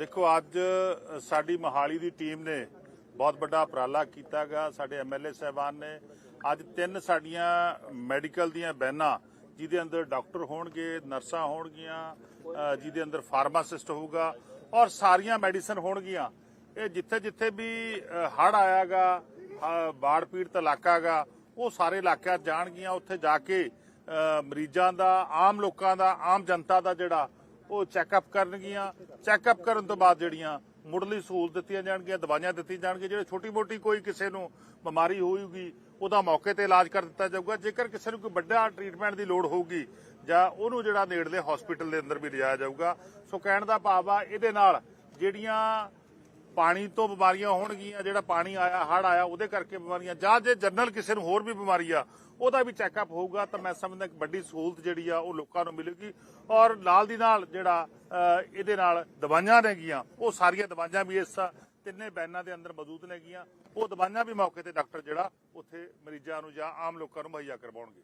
ਦੇਖੋ, ਅੱਜ ਸਾਡੀ ਮਹਾਲੀ ਦੀ ਟੀਮ ਨੇ ਬਹੁਤ ਵੱਡਾ ਉਪਰਾਲਾ ਕੀਤਾਗਾ ਸਾਡੇ ਐਮਐਲਏ ਸਹਿਬਾਨ ਨੇ। ਅੱਜ ਤਿੰਨ ਸਾਡੀਆਂ ਮੈਡੀਕਲ ਦੀਆਂ ਬੈਨਾਂ ਜਿਹਦੇ ਅੰਦਰ ਡਾਕਟਰ ਹੋਣਗੇ, ਨਰਸਾਂ ਹੋਣਗੀਆਂ ਜਿਹਦੇ ਅੰਦਰ ਫਾਰਮਾਸਿਸਟ ਹੋਊਗਾ, ਔਰ ਸਾਰੀਆਂ ਮੈਡੀਸਨ ਹੋਣਗੀਆਂ। ਇਹ ਜਿੱਥੇ ਜਿੱਥੇ ਵੀ ਹੜ ਆਇਆਗਾ ਬਾੜ ਪੀੜਤ ਇਲਾਕਾਗਾ ਉਹ ਸਾਰੇ ਇਲਾਕਿਆਂ ਜਾਣਗੀਆਂ। ਉੱਥੇ ਜਾ ਕੇ ਮਰੀਜ਼ਾਂ ਦਾ, ਆਮ ਲੋਕਾਂ ਦਾ, ਆਮ ਜਨਤਾ ਦਾ ਜਿਹੜਾ ਉਹ ਚੈੱਕਅਪ ਕਰਨਗੀਆਂ। ਚੈੱਕਅਪ ਕਰਨ ਤੋਂ ਬਾਅਦ ਜਿਹੜੀਆਂ ਮੁੱਢਲੀ ਸਹੂਲਤ ਦਿੱਤੀਆਂ ਜਾਣਗੀਆਂ, ਦਵਾਈਆਂ ਦਿੱਤੀਆਂ ਜਾਣਗੀਆਂ, ਜਿਹੜੇ ਛੋਟੀ ਮੋਟੀ ਕੋਈ ਕਿਸੇ ਨੂੰ ਬਿਮਾਰੀ ਹੋਊਗੀ, ਉਹਦਾ ਮੌਕੇ ਤੇ ਇਲਾਜ ਕਰ ਦਿੱਤਾ ਜਾਊਗਾ। ਜੇਕਰ ਕਿਸੇ ਨੂੰ ਕੋਈ ਵੱਡਾ ਟ੍ਰੀਟਮੈਂਟ ਦੀ ਲੋੜ ਹੋਊਗੀ, ਜਾਂ ਉਹਨੂੰ ਜਿਹੜਾ ਨੇੜਲੇ ਹਸਪੀਟਲ ਦੇ ਅੰਦਰ ਵੀ ਲਿਜਾਇਆ ਜਾਊਗਾ। ਸੋ ਕਹਿਣ ਦਾ ਭਾਵ ਆ, ਇਹਦੇ ਨਾਲ ਜਿਹੜੀਆਂ ਪਾਣੀ ਤੋਂ ਬਿਮਾਰੀਆਂ ਹੋਣਗੀਆਂ, ਜਿਹੜਾ ਪਾਣੀ ਆਇਆ ਹੜ ਆਇਆ, ਉਹਦੇ ਕਰਕੇ ਬਿਮਾਰੀਆਂ। ਜਾਂ ਜੇ ਜਨਰਲ ਕਿਸੇ ਨੂੰ ਹੋਰ ਵੀ ਬਿਮਾਰੀ ਆ, ਉਹਦਾ ਵੀ ਚੈੱਕਅਪ ਹੋਊਗਾ ਤਾਂ ਮੈਂ ਸਮਝਦਾ ਇੱਕ ਵੱਡੀ ਸਹੂਲਤ ਜਿਹੜੀ ਆ, ਉਹ ਲੋਕਾਂ ਨੂੰ ਮਿਲੇਗੀ। ਔਰ ਨਾਲ ਦੀ ਨਾਲ ਜਿਹੜਾ ਇਹਦੇ ਨਾਲ ਦਵਾਈਆਂ ਨੇਗੀਆਂ, ਉਹ ਸਾਰੀਆਂ ਦਵਾਈਆਂ ਵੀ ਇਸ ਤਿੰਨੇ ਬੈਨਾਂ ਦੇ ਅੰਦਰ ਮੌਜੂਦ ਨੇਗੀਆਂ। ਉਹ ਦਵਾਈਆਂ ਵੀ ਮੌਕੇ ਤੇ ਡਾਕਟਰ ਜਿਹੜਾ, ਉੱਥੇ ਮਰੀਜ਼ਾਂ ਨੂੰ ਜਾਂ ਆਮ ਲੋਕਾਂ ਨੂੰ ਮੁਹੱਈਆ ਕਰਵਾਉਣਗੇ।